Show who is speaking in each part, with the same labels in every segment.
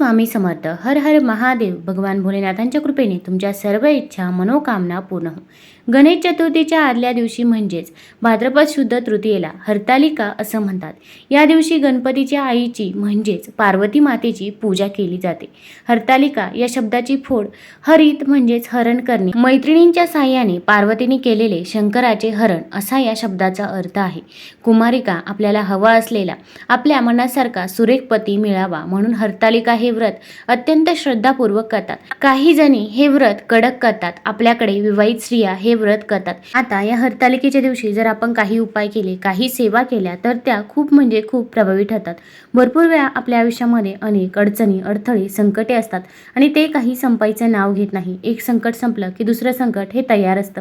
Speaker 1: स्वामी समर्थ. हर हर महादेव भगवान भोलेनाथांच्या कृपेने तुमच्या सर्व इच्छा मनोकामना पूर्ण हो. गणेश चतुर्थीच्या आदल्या दिवशी म्हणजेच भाद्रपद शुद्ध तृतीयेला हरतालिका असं म्हणतात. या दिवशी गणपतीच्या आईची म्हणजेच पार्वती मातेची पूजा केली जाते. हरतालिका या शब्दाची फोड हरित म्हणजेच हरण करणे. मैत्रिणींच्या साह्याने पार्वतीने केलेले शंकराचे हरण असा या शब्दाचा अर्थ आहे. कुमारिका आपल्याला हवा असलेला आपल्या मनासारखा सुरेख पती मिळावा म्हणून हरतालिका हे व्रत अत्यंत श्रद्धापूर्वक करतात. काही जणी हे व्रत कडक करतात. आपल्याकडे विवाहित स्त्रिया हे व्रत करतात. आता या हरतालिकेच्या दिवशी जर आपण काही उपाय केले काही सेवा केल्या तर त्या खूप म्हणजे खूप प्रभावी ठरतात. भरपूर वेळा आपल्या आयुष्यामध्ये अनेक अडचणी अडथळे संकटे असतात आणि ते काही संपायचं नाव घेत नाही. एक संकट संपलं की दुसरं संकट हे तयार असतं.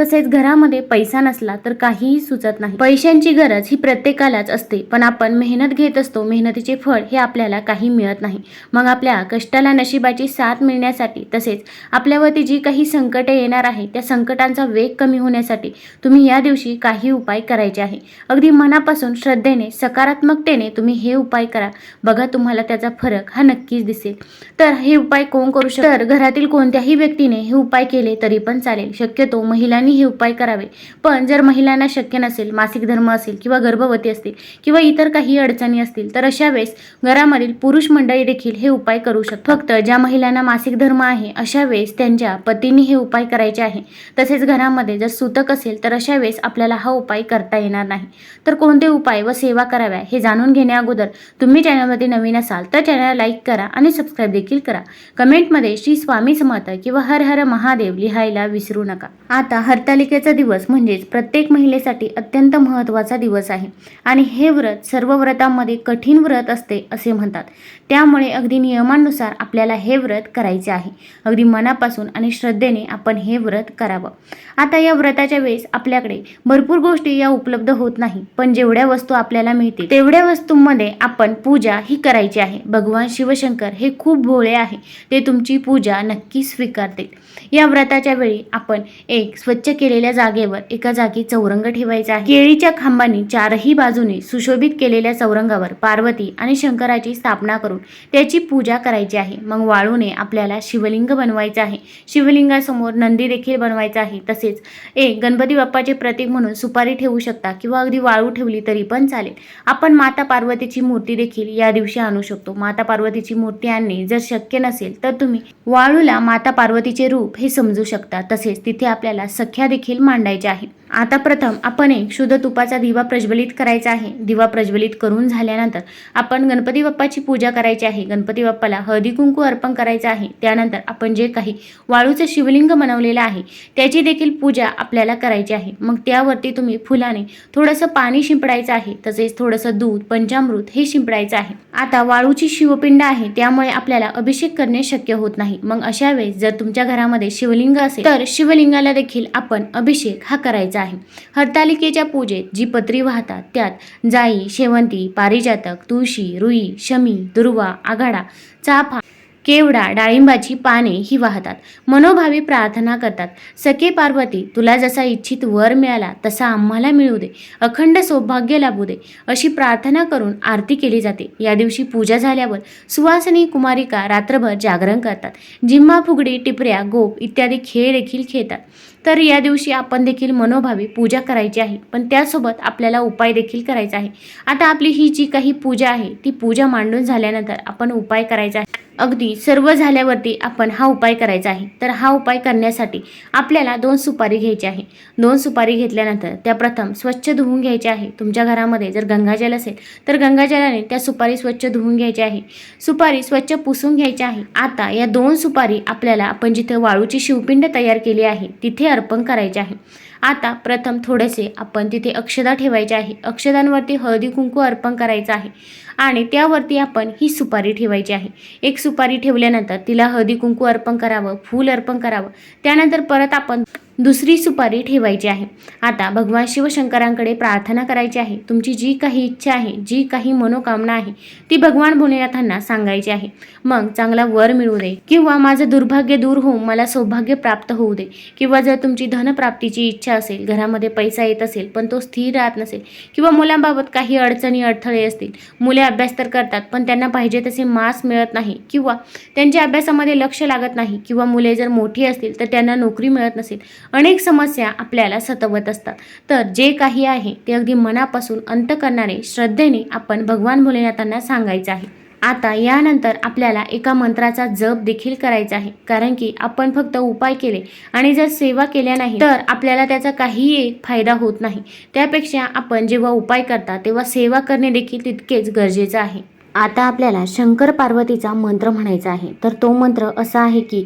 Speaker 1: तसेच घरामध्ये पैसा नसला तर काहीही सुचत नाही. पैशांची गरज ही प्रत्येकालाच असते पण आपण मेहनत घेत असतो मेहनतीचे फळ हे आपल्याला काही मिळत नाही. मग आपल्या कष्टाला नशिबाची साथ मिळण्यासाठी तसेच आपल्यावरती जी काही संकटे येणार आहे त्या संकटांचा वेग कमी होण्यासाठी तुम्ही या दिवशी काही उपाय करायचे आहे. अगदी मनापासून श्रद्धेने सकारात्मकतेने तुम्ही हे उपाय करा. बघा तुम्हाला त्याचा फरक हा नक्कीच दिसेल. तर हे उपाय कोण करू शकतो? तर घरातील कोणत्याही व्यक्तीने हे उपाय केले तरी पण चालेल. शक्यतो महिलांनी हे उपाय करावे. पण जर महिलांना शक्य नसेल मासिक धर्म असेल किंवा गर्भवती असतील किंवा इतर काही अडचणी असतील तर अशा वेळेस घरामधील पुरुष मंडळी देखील हे उपाय करू शकतो. फक्त ज्या महिलांना मासिक धर्म आहे अशा वेळेस त्यांच्या पतीने हे उपाय करायचे आहे. तसेच घरामध्ये जर सुतक असेल तर अशा वेळेस आपल्याला हा उपाय करता येणार नाही. तर कोणते उपाय व सेवा कराव्या हे जाणून घेण्या अगोदर तुम्ही चॅनलमध्ये नवीन असाल तर चॅनलला लाईक करा आणि सबस्क्राईब देखील करा. कमेंटमध्ये श्री स्वामी समर्थ किंवा हर हर महादेव लिहायला विसरू नका. आता हरतालिकेचा दिवस म्हणजेच प्रत्येक महिलेसाठी अत्यंत महत्त्वाचा दिवस आहे. आणि हे व्रत सर्व व्रतांमध्ये कठीण व्रत असते असे म्हणतात. त्यामुळे अगदी नियमानुसार आपल्याला हे व्रत करायचे आहे. अगदी मनापासून आणि श्रद्धेने आपण हे व्रत करावं. आता या व्रताच्या वेळेस आपल्याकडे भरपूर गोष्टी या उपलब्ध होत नाही पण जेवढ्या वस्तू आपल्याला मिळतील तेवढ्या वस्तूंमध्ये आपण पूजा ही करायची आहे. भगवान शिवशंकर हे खूप भोळे आहे. ते तुमची पूजा नक्की स्वीकारतील. या व्रताच्या वेळी आपण एक स्वच्छ केलेल्या जागेवर एका जागी चौरंग ठेवायचा आहे. केळीच्या खांबांनी चारही बाजूने सुशोभित केलेल्या चौरंगावर पार्वती आणि शंकराची स्थापना करून त्याची पूजा करायची आहे. मग वाळूने आपल्याला शिवलिंग बनवायचं आहे. शिवलिंगासमोर नंदी देखील बनवायचा आहे. तसेच एक गणपती बाप्पाचे प्रतीक म्हणून सुपारी ठेवू शकता किंवा अगदी वाळू ठेवली तरी पण चालेल. आपण माता पार्वतीची मूर्ती देखील या दिवशी आणू शकतो. माता पार्वतीची मूर्ती आणणे जर शक्य नसेल तर तुम्ही वाळूला माता पार्वतीचे रूप हे समजू शकता. तसेच तिथे आपल्याला सख्या देखील मांडायच्या आहे आता प्रथम आपण एक शुद्ध तुपाचा दिवा प्रज्वलित करायचा आहे. दिवा प्रज्वलित करून झाल्यानंतर आपण गणपती बाप्पाची पूजा करायची आहे. गणपती बाप्पाला हळदी कुंकू अर्पण करायचं आहे. त्यानंतर आपण जे काही वाळूचं शिवलिंग बनवलेलं आहे त्याची देखील पूजा आपल्याला करायची आहे. मग त्यावरती तुम्ही फुलाने थोडंसं पाणी शिंपडायचं आहे. तसेच थोडंसं दूध पंचामृत हे शिंपडायचं आहे. आता वाळूची शिवपिंड आहे. त्यामुळे आपल्याला अभिषेक करणे शक्य होत नाही. मग अशा वेळेस जर तुमच्या घरामध्ये शिवलिंग असेल तर शिवलिंगाला देखील आपण अभिषेक हा करायचा आहे. हरतालिकेच्या पूजेत जी पत्री वाहतात त्यात जाई शेवंती पारिजातक तुळशी रुई शमी दुर्वा आघाडा चाफा केवडा डाळिंबाची पाने ही वाहतात. मनोभावी प्रार्थना करतात. सखे पार्वती तुला जसा इच्छित वर मिळाला तसा आम्हाला मिळू दे. अखंड सौभाग्य लाभू दे. अशी प्रार्थना करून आरती केली जाते. या दिवशी पूजा झाल्यावर सुवासिनी कुमारिका रात्रभर जागरण करतात. जिम्मा फुगडी टिपऱ्या गोप इत्यादी खेळ देखील खेळतात. तर या दिवशी आपण देखील मनोभावी पूजा करायची आहे. पण त्यासोबत आपल्याला उपाय देखील करायचा आहे. आता आपली ही जी काही पूजा आहे ती पूजा मांडून झाल्यानंतर आपण उपाय करायचा आहे. अगदी सर्व झाल्यावरती आपण हा उपाय करायचा आहे. तर हा उपाय करण्यासाठी आपल्याला दोन सुपारी घ्यायची आहे. दोन सुपारी घेतल्यानंतर त्या प्रथम स्वच्छ धुवून घ्यायच्या आहे. तुमच्या घरामध्ये जर गंगाजल असेल तर गंगाजलाने त्या सुपारी स्वच्छ धुवून घ्यायची आहे. सुपारी स्वच्छ पुसून घ्यायची आहे. आता या दोन सुपारी आपल्याला आपण जिथे वाळूची शिवपिंड तयार केली आहे तिथे अर्पण करायचे आहे. आता प्रथम थोडेसे आपण तिथे अक्षदा ठेवायचे आहे. अक्षदांवरती हळदी कुंकू अर्पण करायचं आहे. आणि त्यावरती आपण ही सुपारी ठेवायची आहे. एक सुपारी ठेवल्यानंतर तिला हळदी कुंकू अर्पण करावं फूल अर्पण करावं. त्यानंतर परत आपण दुसरी सुपारी ठेवायची आहे. आता भगवान शिवशंकरांकडे प्रार्थना करायची आहे. तुमची जी काही इच्छा आहे जी काही मनोकामना आहे ती भगवान भोलेनाथांना सांगायची आहे. मग चांगला वर मिळू दे किंवा माझं दुर्भाग्य दूर होऊन मला सौभाग्य प्राप्त होऊ दे किंवा जर तुमची धनप्राप्तीची इच्छा असेल घरामध्ये पैसा येत असेल पण तो स्थिर राहत नसेल किंवा मुलांबाबत काही अडचणी अडथळे असतील मुले अभ्यास तर करतात पण त्यांना पाहिजे तसे मार्क्स मिळत नाही किंवा त्यांच्या अभ्यासामध्ये लक्ष लागत नाही किंवा मुले जर मोठी असतील तर त्यांना नोकरी मिळत नसेल. अनेक समस्या आपल्याला सतवत असतात. तर जे काही आहे ते अगदी मनापासून अंत करणारे श्रद्धेने आपण भगवान भोलेनाथांना सांगायचं आहे. आता यानंतर आपल्याला एका मंत्राचा जप देखील करायचा आहे. कारण की आपण फक्त उपाय केले आणि जर सेवा केल्या नाही तर आपल्याला त्याचा काहीही एक फायदा होत नाही. त्यापेक्षा आपण जेव्हा उपाय करता तेव्हा सेवा करणे देखील तितकेच गरजेचं आहे. आता आपल्याला शंकर पार्वतीचा मंत्र म्हणायचा आहे. तर तो मंत्र असा आहे की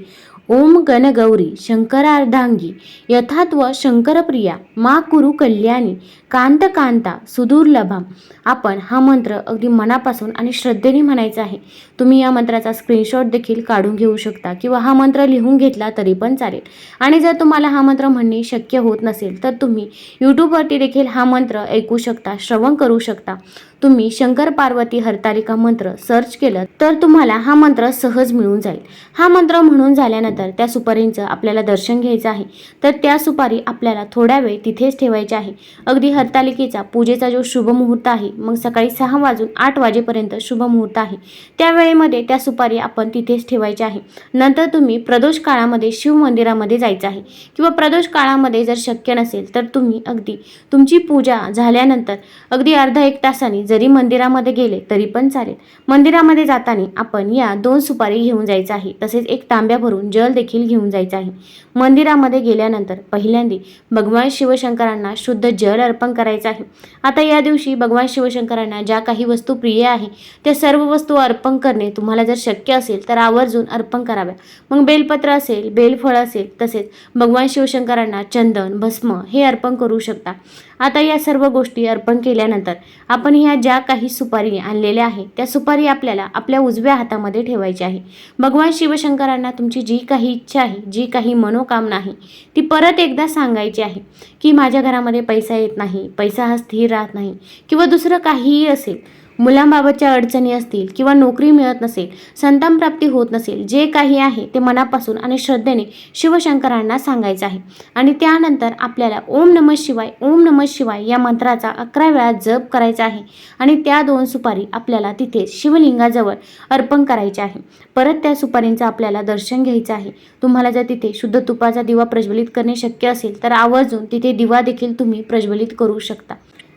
Speaker 1: ओम गणगौरी शंकरार्धांगी यथात्व शंकरप्रिया मा कुरु कल्याणी कांत कांता सुदुर्लभम आपण हा मंत्र अगदी मनापासून आणि श्रद्धेने म्हणायचा आहे. तुम्ही या मंत्राचा स्क्रीनशॉट देखील काढून घेऊ शकता किंवा हा मंत्र लिहून घेतला तरी पण चालेल. आणि जर तुम्हाला हा मंत्र म्हणणे शक्य होत नसेल तर तुम्ही यूट्यूबवरती देखील हा मंत्र ऐकू शकता श्रवण करू शकता. तुम्ही शंकर पार्वती हरतालिका मंत्र सर्च केलं तर तुम्हाला हा मंत्र सहज मिळून जाईल. हा मंत्र म्हणून झाल्यानंतर त्या सुपारींचं आपल्याला दर्शन घ्यायचं आहे. तर त्या सुपारी आपल्याला थोड्या वेळ तिथेच ठेवायच्या आहे. अगदी हरतालिकेचा पूजेचा जो शुभ मुहूर्त आहे मग सकाळी सहा वाजून आठ वाजेपर्यंत शुभ मुहूर्त आहे. त्या वेळेमध्ये त्या सुपारी आपण तिथेच ठेवायच्या आहे. नंतर तुम्ही प्रदोष काळामध्ये शिव मंदिरामध्ये जायचं आहे. किंवा प्रदोष काळामध्ये जर शक्य नसेल तर तुम्ही अगदी तुमची पूजा झाल्यानंतर अगदी अर्धा एक तासाने जरी मंदिरामध्ये गेले तरी पण चालेल. मंदिरामध्ये जाताना आपण या दोन सुपारी घेऊन जायचं आहे. तसेच एक तांब्या भरून जल देखील घेऊन जायचं आहे. मंदिरामध्ये गेल्यानंतर पहिल्यांदी भगवान शिवशंकरांना शुद्ध जल अर्पण करायचं आहे. आता या दिवशी भगवान शिवशंकरांना ज्या काही वस्तू प्रिय आहे त्या सर्व वस्तू अर्पण करणे तुम्हाला जर शक्य असेल तर आवर्जून अर्पण कराव्या. मग बेलपत्र असेल बेलफळ असेल तसेच भगवान शिवशंकरांना चंदन भस्म हे अर्पण करू शकता. आता या सर्व गोष्टी अर्पण केल्यानंतर आपण ह्या ज्या काही सुपारी आणलेल्या आहे त्या सुपारी आपल्याला आपल्या उजव्या हातामध्ये ठेवायची आहे. भगवान शिवशंकरांना तुमची जी काही इच्छा आहे जी काही मनोकामना आहे ती परत एकदा सांगायची आहे की माझ्या घरामध्ये पैसा येत नाही पैसा हा स्थिर राहत नाही किंवा दुसरं काहीही असेल मुलांबाबतच्या अडचणी असतील किंवा नोकरी मिळत नसेल संतान प्राप्ती होत नसेल जे काही आहे ते मनापासून आणि श्रद्धेने शिवशंकरांना सांगायचं आहे. आणि त्यानंतर आपल्याला ओम नमः शिवाय ओम नमः शिवाय या मंत्राचा अकरा वेळा जप करायचा आहे. आणि त्या दोन सुपारी आपल्याला तिथे शिवलिंगाजवळ अर्पण करायचे आहे. परत त्या सुपारींचं आपल्याला दर्शन घ्यायचं आहे. तुम्हाला जर तिथे शुद्ध तुपाचा दिवा प्रज्वलित करणे शक्य असेल तर आवर्जून तिथे दिवा देखील तुम्ही प्रज्वलित करू शकता.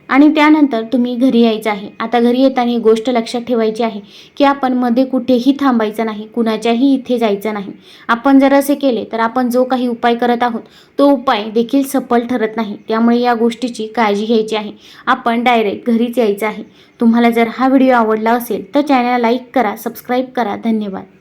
Speaker 1: आणि त्यानंतर तुम्ही घरी यायचं आहे. आता घरी येताना ही गोष्ट लक्षात ठेवायची आहे की आपण मध्ये कुठेही थांबायचं नाही कुणाच्याही इथे जायचं नाही. आपण जर असे केले तर आपण जो काही उपाय करत आहोत तो उपाय देखील सफल ठरत नाही. त्यामुळे या गोष्टीची काळजी घ्यायची आहे. आपण डायरेक्ट घरीच यायचं आहे. तुम्हाला जर हा व्हिडिओ आवडला असेल तर चॅनल लाईक करा सबस्क्राईब करा. धन्यवाद.